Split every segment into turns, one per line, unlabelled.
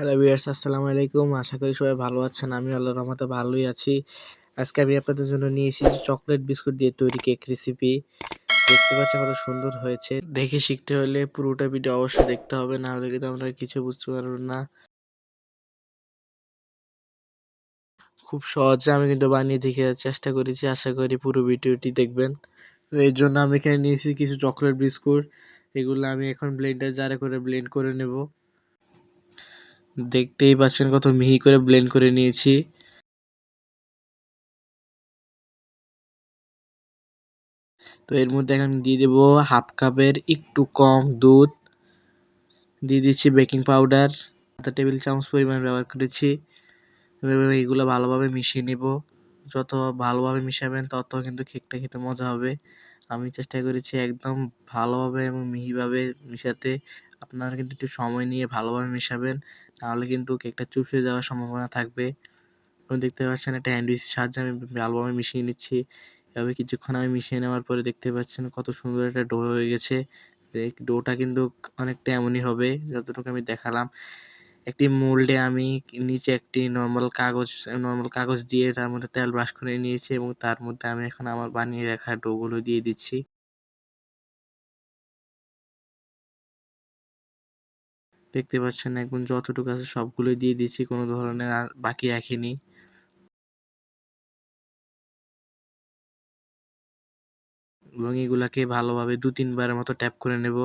Hello viewers আসসালামু আলাইকুম। আশা করি সবাই ভালো আছেন। আমি আল্লাহর রহমতে ভালোই আছি। আজকে আমি আপনাদের জন্য নিয়ে এসেছি চকলেট বিস্কুট দিয়ে তৈরি কেক রেসিপি দেখতে পাচ্ছেন কত সুন্দর হয়েছে। দেখে শিখতে হলে পুরোটা ভিডিও অবশ্যই দেখতে হবে, না হলে কিন্তু আমরা কিছু বুঝতে পারবেন না। খুব সহজে আমি কিন্তু বানিয়ে দেখে চেষ্টা করেছি। আশা করি পুরো ভিডিওটি দেখবেন। তো এই জন্য আমি এখানে নিয়েছি কিছু চকলেট বিস্কুট এগুলো আমি এখন ব্লেন্ডার জারে করে ব্লেন্ড করে নেব। দেখতেই পাচ্ছেন কত মিহি করে ব্লেন্ড করে নিয়েছি। তো এর মধ্যে এখন দিয়ে দেবো হাফ কাপের একটু কম দুধ। দিয়ে দিচ্ছি বেকিং পাউডার আধা টেবিল চামচ পরিমাণ ব্যবহার করেছি। এগুলো ভালোভাবে মিশিয়ে নেব। যত ভালোভাবে মিশাবেন তত কিন্তু কেকটা খেতে মজা হবে। আমি চেষ্টা করেছি একদম ভালোভাবে এবং মিহিভাবে মিশাতে। আপনারা কিন্তু একটু সময় নিয়ে ভালোভাবে মেশাবেন তাহলে কিন্তু কেকটা চুপসে যাওয়ার সম্ভাবনা থাকবে। দেখতে পাচ্ছেন একটা হ্যান্ডউইচ সাহায্যে আমি ভালোভাবে মিশিয়ে নিচ্ছি। এভাবে কিছুক্ষণ আমি মিশিয়ে নেওয়ার পরে দেখতে পাচ্ছেন কত সুন্দর একটা ডো হয়ে গেছে। ডোটা কিন্তু অনেকটা এমনই হবে যতটুকু আমি দেখালাম। একটি মোল্ডে আমি নিচে একটি নর্মাল কাগজ নর্মাল কাগজ দিয়ে তার মধ্যে তেল ব্রাশ করে নিয়েছি এবং তার মধ্যে আমি এখন আমার বানিয়ে রাখা ডোগুলো দিয়ে দিচ্ছি। দেখতে পাচ্ছেন একদম যতটুকু আছে সবগুলোই দিয়ে দিচ্ছি, কোনো ধরনের আর বাকি রাখিনি এবং এগুলাকে ভালোভাবে দু তিনবারের মতো ট্যাপ করে নেব।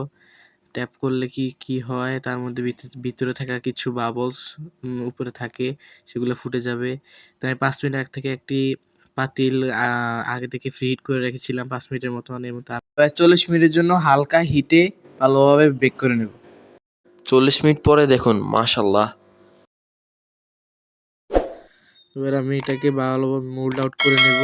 ট্যাপ করলে কি কি হয়? তার মধ্যে ভিতরে থাকা কিছু বাবলস উপরে থাকে, সেগুলো ফুটে যাবে। তাই পাঁচ মিনিট আগ থেকে একটি পাতিল আগে থেকে ফ্রি হিট করে রেখেছিলাম, পাঁচ মিনিটের মতন এবং তার চল্লিশ মিনিটের জন্য হালকা হিটে ভালোভাবে বেক করে নেব।
চল্লিশ মিনিট পরে দেখুন মাশাল্লাহ
এবার আমি এটাকে ভালোভাবে মোল্ড আউট করে নেব।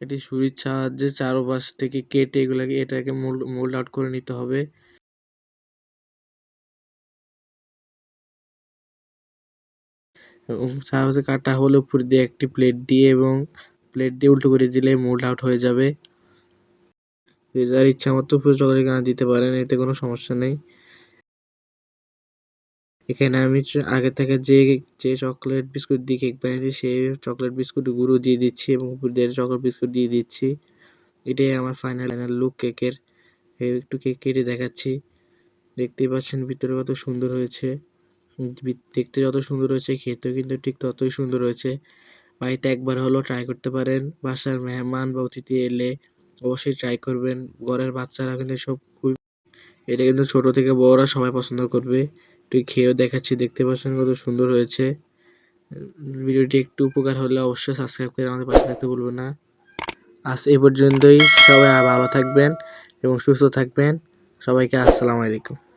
এটি ছুরির সাহায্যে চারোপাশ থেকে কেটে এগুলাকে, এটাকে মোল্ড মোল্ড আউট করে নিতে হবে। এবং চারপাশে কাটা হলে উপর দিয়ে একটি প্লেট দিয়ে এবং প্লেট দিয়ে উল্টো করে দিলে মোল্ড আউট হয়ে যাবে। যার ইচ্ছা মতো চকলেট গানা দিতে পারেন, এতে কোনো সমস্যা নেই। এখানে আমি আগে থেকে যে যে চকলেট বিস্কুট দিয়ে কেক বানিয়েছি সেই চকলেট বিস্কুট গুঁড়ো দিয়ে দিচ্ছি এবং উপর চকলেট বিস্কুট দিয়ে দিচ্ছি। এটাই আমার ফাইনাল ফাইনাল লুক কেকের একটু কেক কেটে দেখাচ্ছি। দেখতেই পাচ্ছেন ভিতরে কত সুন্দর হয়েছে। দেখতে যত সুন্দর হয়েছে, খেতেও কিন্তু ঠিক ততই সুন্দর হয়েছে। বাড়িতে একবার হলেও ট্রাই করতে পারেন। বাসার মেহমান বা অতিথি এলে অবশ্যই ট্রাই করবেন। ঘরের বাচ্চারা কিন্তু সব খুব এটা কিন্তু ছোটো থেকে বড়রা সবাই পছন্দ করবে। একটু খেয়েও দেখাচ্ছি, দেখতে পাচ্ছেন কত সুন্দর হয়েছে। ভিডিওটি একটু উপকার হলে অবশ্যই সাবস্ক্রাইব করে আমাদের পাশে থাকতে ভুলবেন না। আজ এ পর্যন্তই। সবাই ভালো থাকবেন এবং সুস্থ থাকবেন। সবাইকে আসসালামু আলাইকুম।